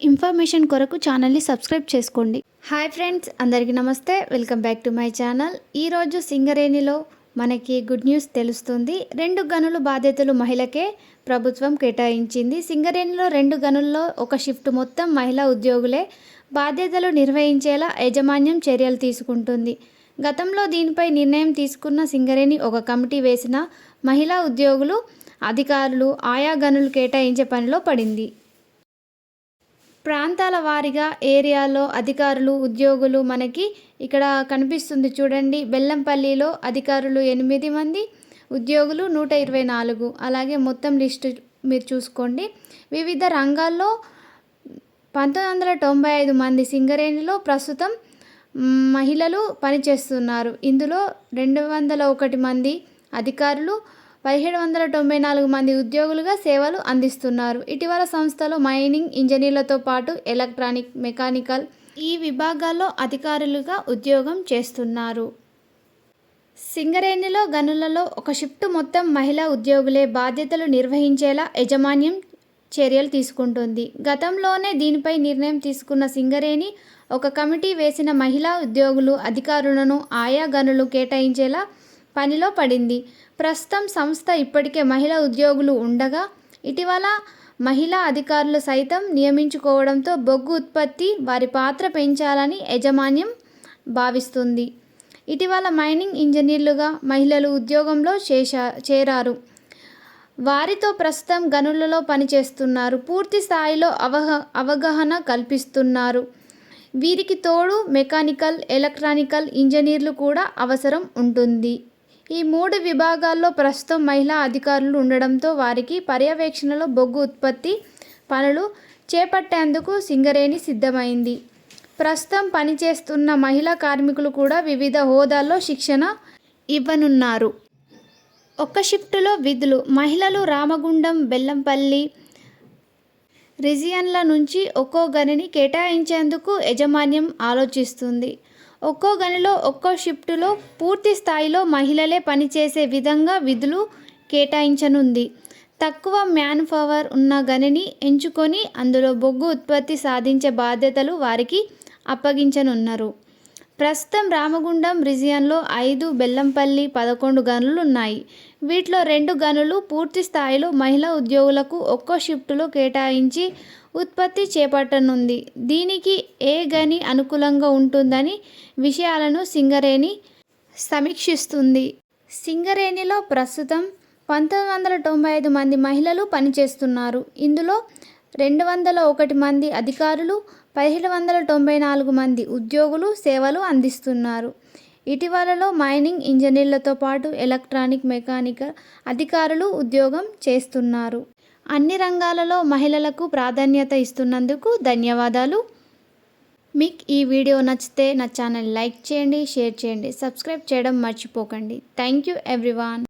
Information కొరకు ఛానల్ని subscribe చేసుకోండి. హాయ్ ఫ్రెండ్స్ అందరికీ నమస్తే. Welcome back to my channel. ఈరోజు సింగరేణిలో మనకి గుడ్ న్యూస్ తెలుస్తుంది. రెండు గనులు బాధ్యతలు మహిళకే ప్రభుత్వం కేటాయించింది. సింగరేణిలో రెండు గనుల్లో ఒక షిఫ్ట్ మొత్తం మహిళా ఉద్యోగులే బాధ్యతలు నిర్వహించేలా యాజమాన్యం చర్యలు తీసుకుంటుంది. గతంలో దీనిపై నిర్ణయం తీసుకున్న సింగరేణి ఒక కమిటీ వేసిన మహిళా ఉద్యోగులు అధికారులు ఆయా గనులు కేటాయించే పనిలో పడింది. ప్రాంతాల వారీగా ఏరియాలో అధికారులు ఉద్యోగులు మనకి ఇక్కడ కనిపిస్తుంది చూడండి. బెల్లంపల్లిలో అధికారులు ఎనిమిది మంది ఉద్యోగులు నూట ఇరవై నాలుగు. అలాగే మొత్తం లిస్టు మీరు చూసుకోండి. వివిధ రంగాల్లో పంతొమ్మిది వందల తొంభై ఐదు మంది సింగరేణిలో ప్రస్తుతం మహిళలు పనిచేస్తున్నారు. ఇందులో రెండు వందల ఒకటి మంది అధికారులు పదిహేడు వందల తొంభై నాలుగు మంది ఉద్యోగులుగా సేవలు అందిస్తున్నారు. ఇటీవల సంస్థలో మైనింగ్ ఇంజనీర్లతో పాటు ఎలక్ట్రానిక్ మెకానికల్ ఈ విభాగాల్లో అధికారులుగా ఉద్యోగం చేస్తున్నారు. సింగరేణిలో గనులలో ఒక షిఫ్ట్ మొత్తం మహిళా ఉద్యోగులే బాధ్యతలు నిర్వహించేలా యాజమాన్యం చర్యలు తీసుకుంటుంది. గతంలోనే దీనిపై నిర్ణయం తీసుకున్న సింగరేణి ఒక కమిటీ వేసిన మహిళా ఉద్యోగులు అధికారులను ఆయా గనులు కేటాయించేలా పనిలో పడింది. ప్రస్తుతం సంస్థ ఇప్పటికే మహిళా ఉద్యోగులు ఉండగా ఇటీవల మహిళా అధికారులు సైతం నియమించుకోవడంతో బొగ్గు ఉత్పత్తి వారి పాత్ర పెంచాలని యాజమాన్యం భావిస్తుంది. ఇటీవల మైనింగ్ ఇంజనీర్లుగా మహిళలు ఉద్యోగంలో చేశా చేరారు. వారితో ప్రస్తుతం గనులలో పనిచేస్తున్నారు. పూర్తి స్థాయిలో అవగ అవగాహన కల్పిస్తున్నారు. వీరికి తోడు మెకానికల్ ఎలక్ట్రానికల్ ఇంజనీర్లు కూడా అవసరం ఉంటుంది. ఈ మూడు విభాగాల్లో ప్రస్తుతం మహిళా అధికారులు ఉండడంతో వారికి పర్యవేక్షణలో బొగ్గు ఉత్పత్తి పనులు చేపట్టేందుకు సింగరేణి సిద్ధమైంది. ప్రస్తుతం పనిచేస్తున్న మహిళా కార్మికులు కూడా వివిధ హోదాల్లో శిక్షణ ఇవ్వనున్నారు. ఒక్క షిఫ్టులో విధులు. మహిళలు రామగుండం బెల్లంపల్లి రిజియన్ల నుంచి ఒక్కో గనిని కేటాయించేందుకు యాజమాన్యం ఆలోచిస్తుంది. ఒక్కో గనిలో ఒక్కో షిఫ్టులో పూర్తి స్థాయిలో మహిళలే పనిచేసే విధంగా విధులు కేటాయించనుంది. తక్కువ మ్యాన్ పవర్ ఉన్న గనిని ఎంచుకొని అందులో బొగ్గు ఉత్పత్తి సాధించే బాధ్యతలు వారికి అప్పగించనున్నారు. ప్రస్తుతం రామగుండం రిజియన్లో ఐదు బెల్లంపల్లి పదకొండు గనులు ఉన్నాయి. వీటిలో రెండు గనులు పూర్తి స్థాయిలో మహిళా ఉద్యోగులకు ఒక్కో షిఫ్టులో కేటాయించి ఉత్పత్తి చేపట్టనుంది. దీనికి ఏ గని అనుకూలంగా ఉంటుందని విషయాలను సింగరేణి సమీక్షిస్తుంది. సింగరేణిలో ప్రస్తుతం పంతొమ్మిది వందల తొంభై ఐదు మంది మహిళలు పనిచేస్తున్నారు. ఇందులో రెండు వందల ఒకటి మంది అధికారులు పదిహేడు వందల తొంభై నాలుగు మంది ఉద్యోగులు సేవలు అందిస్తున్నారు. ఇటీవలలో మైనింగ్ ఇంజనీర్లతో పాటు ఎలక్ట్రానిక్ మెకానికల్ అధికారులు ఉద్యోగం చేస్తున్నారు. అన్ని రంగాలలో మహిళలకు ప్రాధాన్యత ఇస్తున్నందుకు ధన్యవాదాలు. మీకు ఈ వీడియో నచ్చితే నా ఛానల్ లైక్ చేయండి షేర్ చేయండి సబ్స్క్రైబ్ చేయడం మర్చిపోకండి. Thank you everyone.